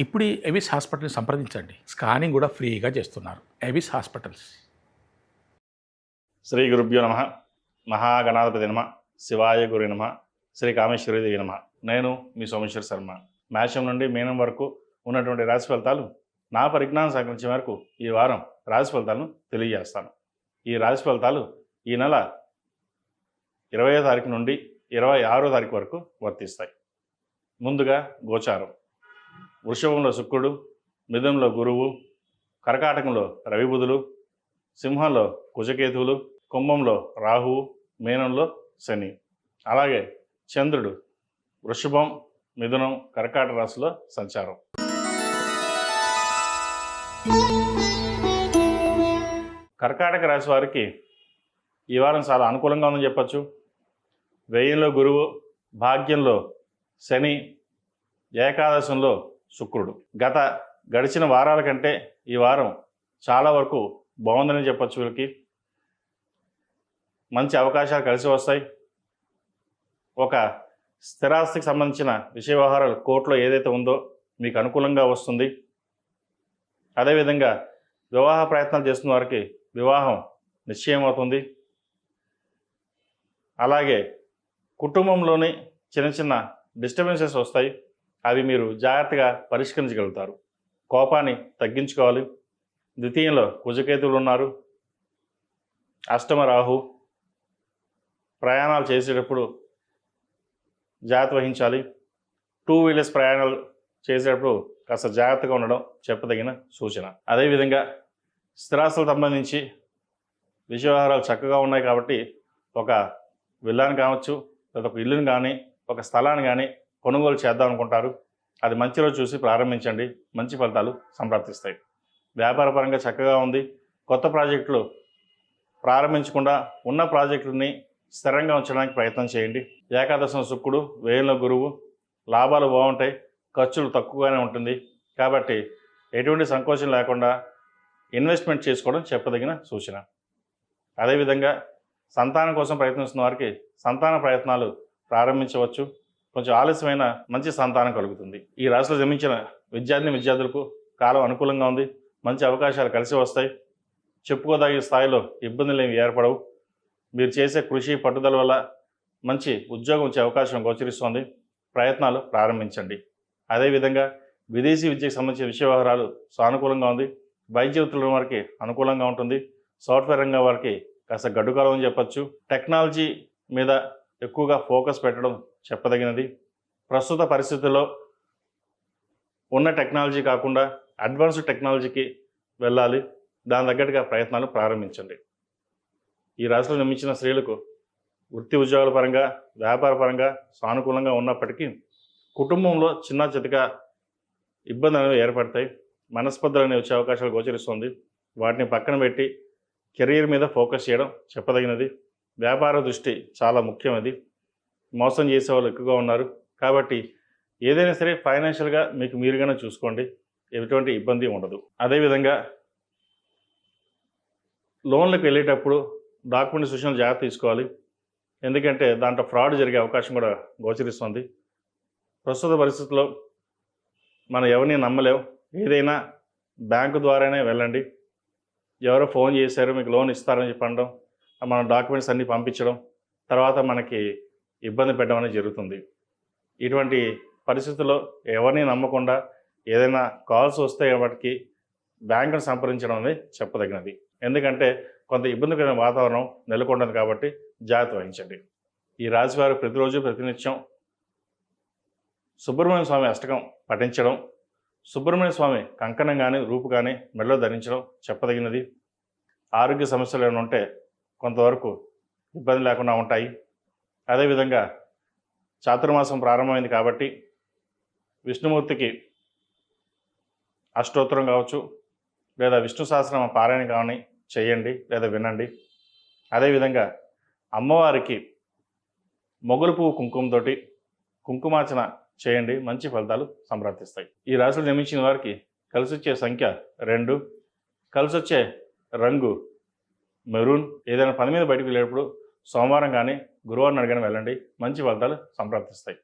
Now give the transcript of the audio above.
ఇప్పుడు ఎవిస్ హాస్పిటల్ని సంప్రదించండి. స్కానింగ్ కూడా ఫ్రీగా చేస్తున్నారు. Avis hospitals. శ్రీ గురుభ్యో నమ. మహాగణాధిపతి నమ. శివాయ గురి నమ. శ్రీ కామేశ్వరి దేవి నమ. నేను మీ సోమేశ్వర శర్మ. మేషం నుండి మీనం వరకు ఉన్నటువంటి రాశి ఫలితాలు నా పరిజ్ఞానం సహకరించే వరకు ఈ వారం రాశి ఫలితాలను తెలియజేస్తాను. ఈ రాశి ఫలితాలు ఈ నెల ఇరవై తారీఖు నుండి ఇరవై ఆరో తారీఖు వరకు వర్తిస్తాయి. ముందుగా గోచారం. వృషభంలో శుక్రుడు మిథునంలో గురువు కర్కాటకంలో రవిబుధులు సింహంలో కుజకేతువులు కుంభంలో రాహువు మీనంలో శని. అలాగే చంద్రుడు వృషభం మిథునం కర్కాట రాశిలో సంచారం. కర్కాటక రాశి వారికి ఈ వారం చాలా అనుకూలంగా ఉందని చెప్పచ్చు. వ్యయంలో గురువు భాగ్యంలో శని ఏకాదశంలో శుక్రుడు. గత గడిచిన వారాల కంటే ఈ వారం చాలా వరకు బాగుందని చెప్పచ్చు వీళ్ళకి. మంచి అవకాశాలు కలిసి వస్తాయి. ఒక స్థిరాస్తికి సంబంధించిన విషయ వ్యవహారాలు కోర్టులో ఏదైతే ఉందో మీకు అనుకూలంగా వస్తుంది. అదేవిధంగా వివాహ ప్రయత్నాలు చేస్తున్న వారికి వివాహం నిశ్చయమవుతుంది. అలాగే కుటుంబంలోని చిన్న చిన్న డిస్టర్బెన్సెస్ వస్తాయి. అవి మీరు జాగ్రత్తగా పరిష్కరించగలుగుతారు. కోపాన్ని తగ్గించుకోవాలి. ద్వితీయంలో కుజకేతువులు ఉన్నారు. అష్టమ రాహు ప్రయాణాలు చేసేటప్పుడు జాగ్రత్త వహించాలి. టూ వీలర్స్ ప్రయాణాలు చేసేటప్పుడు కాస్త జాగ్రత్తగా ఉండడం చెప్పదగిన సూచన. అదేవిధంగా స్థిరాస్తులకు సంబంధించి విషయవహారాలు చక్కగా ఉన్నాయి కాబట్టి ఒక విల్లాని కావచ్చు లేదా ఒక ఇల్లుని కానీ ఒక స్థలాన్ని కానీ కొనుగోలు చేద్దాం అనుకుంటారు. అది మంచి రోజు చూసి ప్రారంభించండి. మంచి ఫలితాలు సంప్రాప్తిస్తాయి. వ్యాపారపరంగా చక్కగా ఉంది. కొత్త ప్రాజెక్టులు ప్రారంభించకుండా ఉన్న ప్రాజెక్టులని స్థిరంగా ఉంచడానికి ప్రయత్నం చేయండి. ఏకాదశం శుక్రుడు వేయంలో గురువు లాభాలు బాగుంటాయి ఖర్చులు తక్కువగానే ఉంటుంది. కాబట్టి ఎటువంటి సంకోచం లేకుండా ఇన్వెస్ట్మెంట్ చేసుకోవడం చెప్పదగిన సూచన. అదేవిధంగా సంతానం కోసం ప్రయత్నిస్తున్న వారికి సంతాన ప్రయత్నాలు ప్రారంభించవచ్చు. కొంచెం ఆలస్యమైన మంచి సంతానం కలుగుతుంది. ఈ రాశిలో జన్మించిన విద్యార్థిని విద్యార్థులకు కాలం అనుకూలంగా ఉంది. మంచి అవకాశాలు కలిసి వస్తాయి. చెప్పుకోదగిన స్థాయిలో ఇబ్బందులు ఏమి ఏర్పడవు. మీరు చేసే కృషి పట్టుదల వల్ల మంచి ఉద్యోగం వచ్చే అవకాశం గోచరిస్తోంది. ప్రయత్నాలు ప్రారంభించండి. అదేవిధంగా విదేశీ విద్యకు సంబంధించిన విషయ వ్యవహారాలు సానుకూలంగా ఉంది. వైద్య వృత్తుల వారికి అనుకూలంగా ఉంటుంది. సాఫ్ట్వేర్ రంగం వారికి కాస్త గడ్డుకాలం అని చెప్పచ్చు. టెక్నాలజీ మీద ఎక్కువగా ఫోకస్ పెట్టడం చెప్పదగినది. ప్రస్తుత పరిస్థితుల్లో ఉన్న టెక్నాలజీ కాకుండా అడ్వాన్స్డ్ టెక్నాలజీకి వెళ్ళాలి. దాని తగ్గట్టుగా ప్రయత్నాలు ప్రారంభించండి. ఈ రాశిలో నిర్మించిన స్త్రీలకు వృత్తి ఉద్యోగాల పరంగా వ్యాపార పరంగా సానుకూలంగా ఉన్నప్పటికీ కుటుంబంలో చిన్న చితక ఇబ్బందులు అనేవి ఏర్పడతాయి. మనస్పర్ధలు అనేవి వచ్చే అవకాశాలు గోచరిస్తుంది. వాటిని పక్కన పెట్టి కెరీర్ మీద ఫోకస్ చేయడం చెప్పదగినది. వ్యాపార దృష్టి చాలా ముఖ్యం అది. మోసం చేసే వాళ్ళు ఎక్కువగా ఉన్నారు. కాబట్టి ఏదైనా సరే ఫైనాన్షియల్గా మీకు మీరుగానే చూసుకోండి. ఎటువంటి ఇబ్బంది ఉండదు. అదేవిధంగా లోన్లకు వెళ్ళేటప్పుడు డాక్యుమెంట్ సూచనలు జాగ్రత్త తీసుకోవాలి. ఎందుకంటే దాంట్లో ఫ్రాడ్ జరిగే అవకాశం కూడా గోచరిస్తుంది. ప్రస్తుత పరిస్థితుల్లో మనం ఎవరిని నమ్మలేం. ఏదైనా బ్యాంకు ద్వారానే వెళ్ళండి. ఎవరో ఫోన్ చేశారు మీకు లోన్ ఇస్తారని చెప్పడం మన డాక్యుమెంట్స్ అన్నీ పంపించడం తర్వాత మనకి ఇబ్బంది పెట్టడం అనేది జరుగుతుంది. ఇటువంటి పరిస్థితుల్లో ఎవరిని నమ్మకుండా ఏదైనా కాల్స్ వస్తే వాటికి బ్యాంకును సంప్రదించడం అనేది చెప్పదగినది. ఎందుకంటే కొంత ఇబ్బందికరమైన వాతావరణం నెలకొంటుంది కాబట్టి జాగ్రత్త వహించండి. ఈ రాశివారు ప్రతిరోజు ప్రతినిత్యం సుబ్రహ్మణ్య స్వామి అష్టకం పఠించడం సుబ్రహ్మణ్య స్వామి కంకణం కానీ రూపు కానీ మెడలో ధరించడం చెప్పదగినది. ఆరోగ్య సమస్యలు ఏమైనా ఉంటే కొంతవరకు ఇబ్బంది లేకుండా ఉంటాయి. అదేవిధంగా చాతుర్మాసం ప్రారంభమైంది కాబట్టి విష్ణుమూర్తికి అష్టోత్తరం కావచ్చు లేదా విష్ణు సహస్రనామ పారాయణ కానీ చేయండి లేదా వినండి. అదేవిధంగా అమ్మవారికి మొగులు పువ్వు కుంకుమతోటి కుంకుమార్చన చేయండి. మంచి ఫలితాలు సంప్రాప్తిస్తాయి. ఈ రాశిలో నిర్మించిన వారికి కలిసి వచ్చే సంఖ్య రెండు. కలిసి వచ్చే రంగు మెరూన్ ఏదైనా పని మీద బయటకు వెళ్ళేటప్పుడు సోమవారం కానీ గురువారం అడిగిన వెళ్ళండి. మంచి ఫలితాలు సంప్రాప్తిస్తాయి.